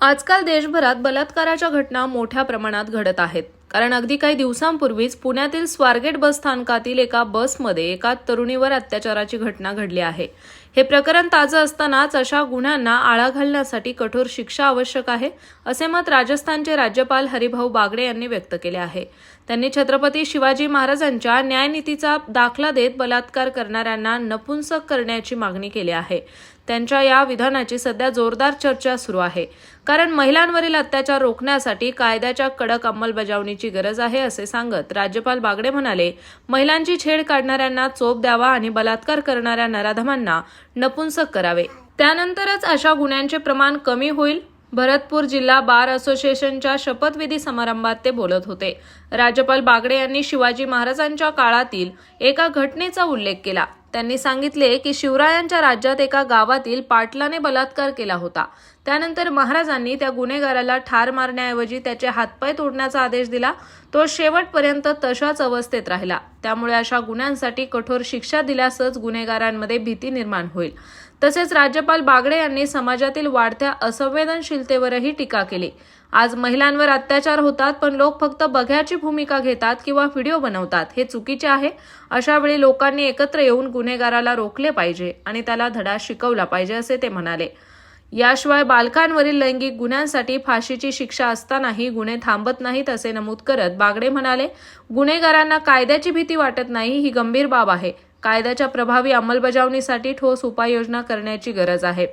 आजकाल देशभरात बलात्काराच्या घटना मोठ्या प्रमाणात घडत आहेत. कारण अगदी काही दिवसांपूर्वीच पुण्यातील स्वारगेट बस स्थानकातील एका बसमध्ये एका तरुणीवर अत्याचाराची घटना घडली आहे. हे प्रकरण ताजं असतानाच अशा गुन्ह्यांना आळा घालण्यासाठी कठोर शिक्षा आवश्यक आहे असे मत राजस्थानचे राज्यपाल हरिभाऊ बागडे यांनी व्यक्त केले आहे. त्यांनी छत्रपती शिवाजी महाराजांच्या न्यायनीतीचा दाखला देत बलात्कार करणाऱ्यांना नपुंसक करण्याची मागणी केली आहे. त्यांच्या या विधानाची सध्या जोरदार चर्चा सुरू आहे. कारण महिलांवरील अत्याचार रोखण्यासाठी कायद्याच्या कडक अंमलबजावणीची गरज आहे असे सांगत राज्यपाल बागडे म्हणाले महिलांची छेड काढणाऱ्यांना चोप द्यावा आणि बलात्कार करणाऱ्या नराधमांना नपुंसक करावे. त्यानंतरच अशा गुन्ह्यांचे प्रमाण कमी होईल. भरतपूर जिल्हा बार असोसिएशनच्या शपथविधी समारंभात ते बोलत होते. राज्यपाल बागडे यांनी शिवाजी महाराजांच्या काळातील एका घटनेचा उल्लेख केला. त्यांनी सांगितले की शिवरायांच्या राज्यात एका गावातील पाटलाने बलात्कार केला होता. त्यानंतर महाराजांनी त्या गुन्हेगाराला ठार मारण्याऐवजी त्याचे हातपाय तोडण्याचा आदेश दिला. तो शेवटपर्यंत तशाच अवस्थेत राहिला. त्यामुळे अशा गुन्ह्यांसाठी कठोर शिक्षा दिल्यासच गुन्हेगारांमध्ये भीती निर्माण होईल. तसेच राज्यपाल बागडे यांनी समाजातील वाढत्या असंवेदनशीलतेवरही टीका केली. आज महिलांवर अत्याचार होतात पण लोक फक्त बघ्याची भूमिका घेतात किंवा व्हिडिओ बनवतात. हे चुकीचे आहे. अशा वेळी लोकांनी एकत्र येऊन गुन्हेगाराला रोखले पाहिजे आणि त्याला धडा शिकवला पाहिजे असे ते म्हणाले. याशिवाय बालकांवरील लैंगिक गुन्ह्यांसाठी फाशीची शिक्षा असतानाही गुन्हे थांबत नाहीत असे नमूद करत बागडे म्हणाले गुन्हेगारांना कायद्याची भीती वाटत नाही ही गंभीर बाब आहे. कायद्याच्या प्रभावी अंमलबजावणीसाठी ठोस उपाययोजना करण्याची गरज आहे.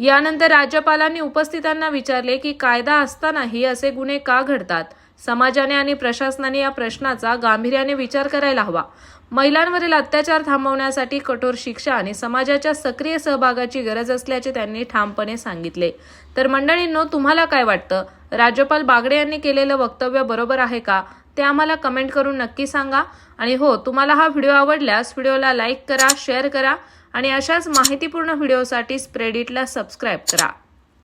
यानंतर राज्यपालांनी उपस्थितांना विचारले की कायदा असतानाही असे गुन्हे का घडतात? समाजाने आणि प्रशासनाने या प्रश्नाचा गांभीर्याने विचार करायला हवा. महिलांवरील अत्याचार थांबवण्यासाठी कठोर शिक्षा आणि समाजाच्या सक्रिय सहभागाची गरज असल्याचे त्यांनी ठामपणे सांगितले. तर मंडळींनो तुम्हाला काय वाटतं? राज्यपाल बागडे यांनी केलेलं वक्तव्य बरोबर आहे का? ते आम्हाला कमेंट करून नक्की सांगा. आणि हो तुम्हाला हा व्हिडिओ आवडल्यास व्हिडिओला लाईक करा शेअर करा आणि अशाच माहितीपूर्ण व्हिडिओसाठी स्प्रेडिटला सबस्क्राईब करा.